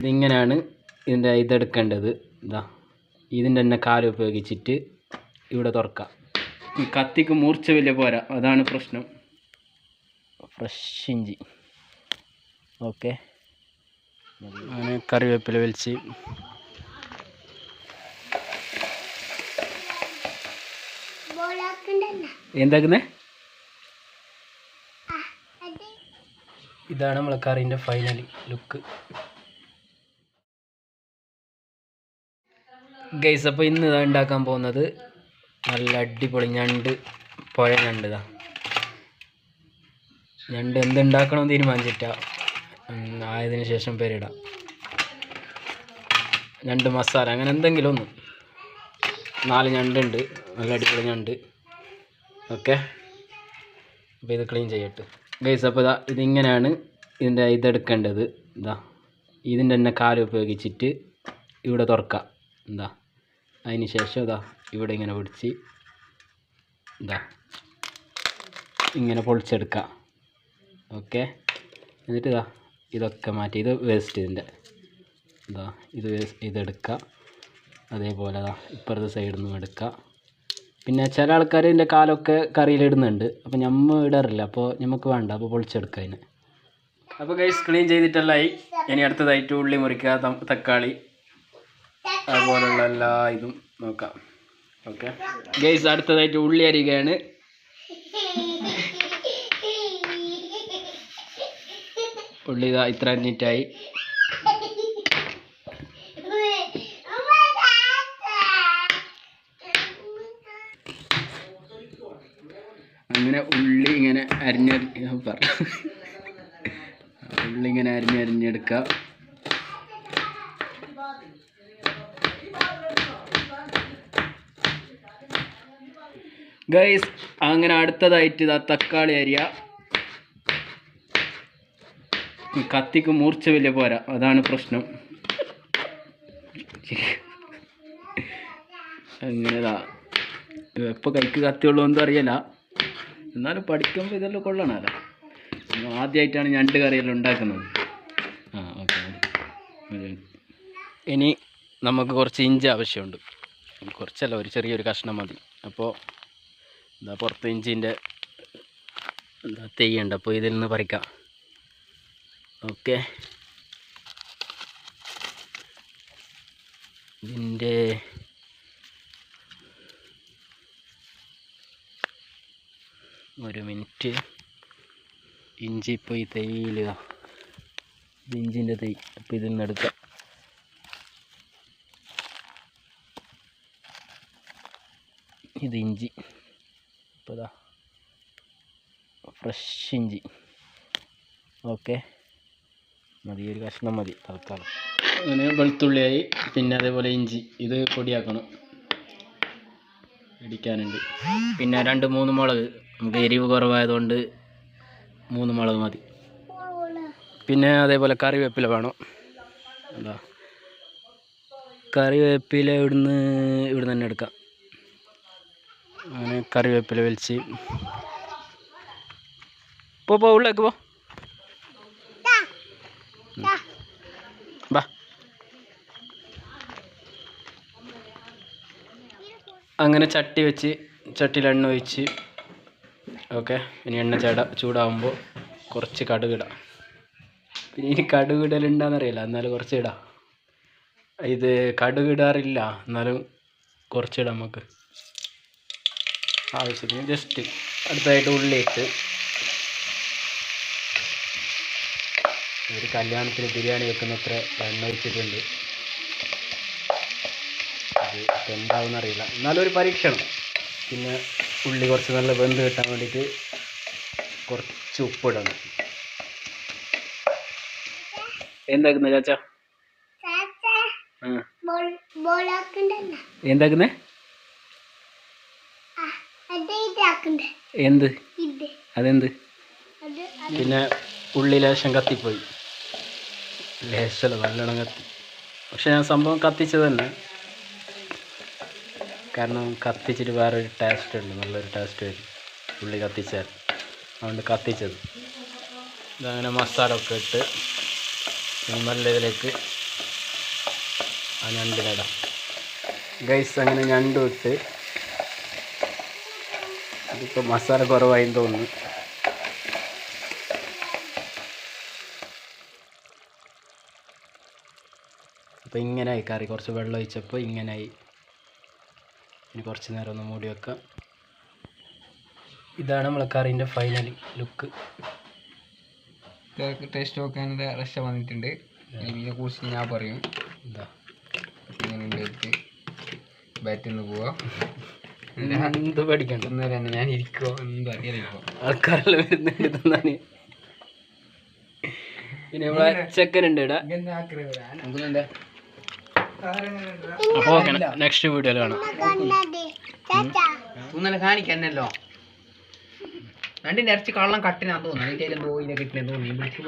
ഇതിങ്ങനെയാണ് ഇതിന്റെ ഇതെടുക്കേണ്ടത്. ഇതാ ഇതിന്റെ തന്നെ കാൽ ഉപയോഗിച്ചിട്ട് ഇവിടെ തുറക്കാം. ഈ കത്തിക്ക് മൂർച്ച വലിയ പോരാ അതാണ് പ്രശ്നം. ഫ്രഷ് ഇഞ്ചി. ഓക്കെ. അങ്ങനെ കറിവേപ്പില വലിച്ച്. എന്താക്കുന്നേ? ഇതാണ് നമ്മളെ കറിന്റെ ഫൈനൽ ലുക്ക്. ഗൈസ് അപ്പോൾ ഇന്ന് ഇതാ ഉണ്ടാക്കാൻ പോകുന്നത് നല്ല അടിപൊളി ഞണ്ട് പുഴ ഞണ്ട് ഇതാ. ഞണ്ട് എന്തുണ്ടാക്കണം തീരുമാനിച്ചിട്ട. ആയതിനു ശേഷം പേരിടാം. ഞണ്ട് മസാല അങ്ങനെ എന്തെങ്കിലും ഒന്ന്. നാല് ഞണ്ടുണ്ട് നല്ല അടിപൊളി ഞണ്ട്. ഓക്കെ? അപ്പോൾ ഇത് ക്ലീൻ ചെയ്യട്ടെ. ഗൈസ് അപ്പോൾ ഇതാ ഇതിങ്ങനെയാണ് ഇതിന്റെ ഇതെടുക്കേണ്ടത് ഇതാ ഇതിന്റെ തന്നെ കാൽ ഉപയോഗിച്ചിട്ട് ഇവിടെ തുറക്കാം. എന്താ അതിന് ശേഷം ഇതാ ഇവിടെ ഇങ്ങനെ പിടിച്ച് ഇതാ ഇങ്ങനെ പൊളിച്ചെടുക്കാം. ഓക്കെ? എന്നിട്ട് ഇതാ ഇതൊക്കെ മാറ്റി ഇത് വേസ്റ്റ് ഇതിന്റെ. ഇതാ ഇത് വേസ്റ്റ് ഇതെടുക്കുക അതേപോലെ ഇതാ ഇപ്പുറത്തെ സൈഡിൽ നിന്നും എടുക്കുക പിന്നെ ചില ആൾക്കാർ ഇതിന്റെ കാലൊക്കെ കറിയിലിടുന്നുണ്ട് അപ്പോൾ ഞമ്മ ഇടാറില്ല. അപ്പോൾ നമുക്ക് വേണ്ട. അപ്പോൾ പൊളിച്ചെടുക്കുക അതിന്. അപ്പോൾ ഗൈസ് ക്ലീൻ ചെയ്തിട്ടല്ലായി ഇനി അടുത്തതായിട്ട് ഉള്ളി മുറിക്കുക തക്കാളി. അതുപോലുള്ള എല്ലാ ഇതും നോക്കാം. ഓക്കെ ഗൈസ് അടുത്തതായിട്ട് ഉള്ളി അരികയാണ്. ഉള്ളി ഇതാ ഇത്ര നീറ്റായി അങ്ങനെ ഉള്ളി ഇങ്ങനെ അരിഞ്ഞരി പറ. ഉള്ളി ഇങ്ങനെ അരിഞ്ഞരിഞ്ഞെടുക്കുക ഗൈസ് അങ്ങനെ അടുത്തതായിട്ട് ഇതാ തക്കാളി അരിയ. കത്തിക്ക് മൂർച്ച വലിയ പോരാ. അതാണ് പ്രശ്നം. അങ്ങനെതാ എപ്പോൾ കൈക്ക് കത്തിയുള്ളൂ ഒന്നും അറിയില്ല. എന്നാലും പഠിക്കുമ്പോൾ ഇതെല്ലാം കൊള്ളണമല്ലോ ആദ്യമായിട്ടാണ് ഞണ്ട് കറിയെല്ലാം ഉണ്ടാക്കുന്നത്. ആ ഓക്കെ. ഇനി നമുക്ക് കുറച്ച് ഇഞ്ചി ആവശ്യമുണ്ട്. കുറച്ചല്ല ഒരു ചെറിയൊരു കഷ്ണം മതി. അപ്പോൾ എന്താ പുറത്ത് ഇഞ്ചിന്റെ എന്താ തെയ്യുണ്ട്. അപ്പോൾ ഇതിൽ നിന്ന് പറിക്കാം. ഓക്കെ. ഇതിന്റെ ഒരു മിനിറ്റ്. ഇഞ്ചി ഇപ്പോൾ ഈ തൈയിലിതാ ഇഞ്ചിന്റെ തൈ അപ്പോൾ ഇതിൽ നിന്ന് എടുക്കാം. ഇത് ഇഞ്ചി ഇപ്പോൾ ഇതാ ഫ്രഷ് ഇഞ്ചി. ഓക്കെ. മതി ഒരു കഷ്ണം മതി തൽക്കാലം. അങ്ങനെ വെളുത്തുള്ളിയായി പിന്നെ അതേപോലെ ഇഞ്ചി. ഇത് പൊടിയാക്കണം. ഇടിക്കാനുണ്ട് പിന്നെ രണ്ട് മൂന്ന് മുളക്. നമുക്ക് എരിവ് കുറവായതുകൊണ്ട് മൂന്ന് മുളക് മതി. പിന്നെ അതേപോലെ കറിവേപ്പില വേണം. എന്താ കറിവേപ്പില ഇവിടുന്ന് ഇവിടുന്ന് തന്നെ എടുക്കാം. അങ്ങനെ കറിവേപ്പില വലിച്ച് പോ പോ ഉള്ളേക്ക് പോ അങ്ങനെ ചട്ടി വെച്ച് ചട്ടിയിൽ എണ്ണ ഒഴിച്ച്. ഓക്കെ ഇനി എണ്ണ ചട ചൂടാകുമ്പോൾ കുറച്ച് കടുക് ഇടാം. പിന്നെ ഇനി കടുക് ഇടലുണ്ടാന്നറിയില്ല എന്നാലും കുറച്ച് ഇടാം. ഇത് കടുകിടാറില്ല എന്നാലും കുറച്ചിടാം നമുക്ക്. ആവശ്യത്തിന് ജസ്റ്റ് അടുത്തതായിട്ട് ഉള്ളി ഒരു കല്യാണത്തിന് ബിരിയാണി വെക്കുന്ന അത്ര എണ്ണ ഒഴിച്ചിട്ടുണ്ട് അത് എന്താവും അറിയില്ല എന്നാലും ഒരു പരീക്ഷണം. പിന്നെ ഉള്ളി കുറച്ച് നല്ല വെന്ത് കിട്ടാൻ വേണ്ടിയിട്ട് കുറച്ച് ഉപ്പിടണം. എന്താക്കുന്ന ചാച്ച? എന്താക്കുന്നേ? എന്ത്? അതെന്ത്? പിന്നെ ഉള്ളിലേശം കത്തിപ്പോയി. ലേശമല്ല നല്ലോണം കത്തി. പക്ഷെ ഞാൻ സംഭവം കത്തിച്ചത് തന്നെ. കാരണം കത്തിച്ചിട്ട് വേറൊരു ടേസ്റ്റ് ഉണ്ട്. നല്ലൊരു ടേസ്റ്റ് വരും. ഉള്ളി കത്തിച്ചാൽ. അതുകൊണ്ട് കത്തിച്ചത്. ഇതങ്ങനെ മസാല ഒക്കെ ഇട്ട് നല്ല ഇതിലേക്ക് ആ ഞണ്ടിലിടാം ഗൈസ് അങ്ങനെ ഞണ്ടും ഇട്ട്. ഇതിപ്പോൾ മസാല കുറവായി തോന്നുന്നു. അപ്പോൾ ഇങ്ങനെയായി കറി കുറച്ച് വെള്ളം ഒഴിച്ചപ്പോൾ ഇങ്ങനെയായി ഇനി കുറച്ച് നേരം ഒന്ന് മൂടി വെക്കാം. ഇതാണ് നമ്മളെ കറീന്റെ ഫൈനൽ ലുക്ക് ടേസ്റ്റ് നോക്കാനുള്ള റഷ വന്നിട്ടുണ്ട്. ഇതിനെ കുറിച്ച് ഞാൻ പറയും. എന്താ? ഇങ്ങനെ ബാറ്റിൽ നിന്ന് പോവാ. എന്ത് തന്നെ ഞാൻ ഇരിക്കുവോ. എന്താ അറിയാം ആൾക്കാരെല്ലാം വരുന്നുണ്ട് തിന്നാന് പിന്നെ നമ്മളെ ചെക്കനുണ്ട് ഇടാ ഇവിടെ. നമുക്കെന്താ അപ്പോൾ ഓക്കെ നെക്സ്റ്റ് വീഡിയോയിൽ കാണാം. ഇന്നലെ കാണിക്കന്നല്ലോ. രണ്ടിന്റെ ഇറച്ചി കള്ളം കട്ടിനാന്ന് തോന്നുന്നു. അതിന്റെ എന്തോ ഇതിനെ കിട്ടണേ തോന്നി വിളിച്ചു.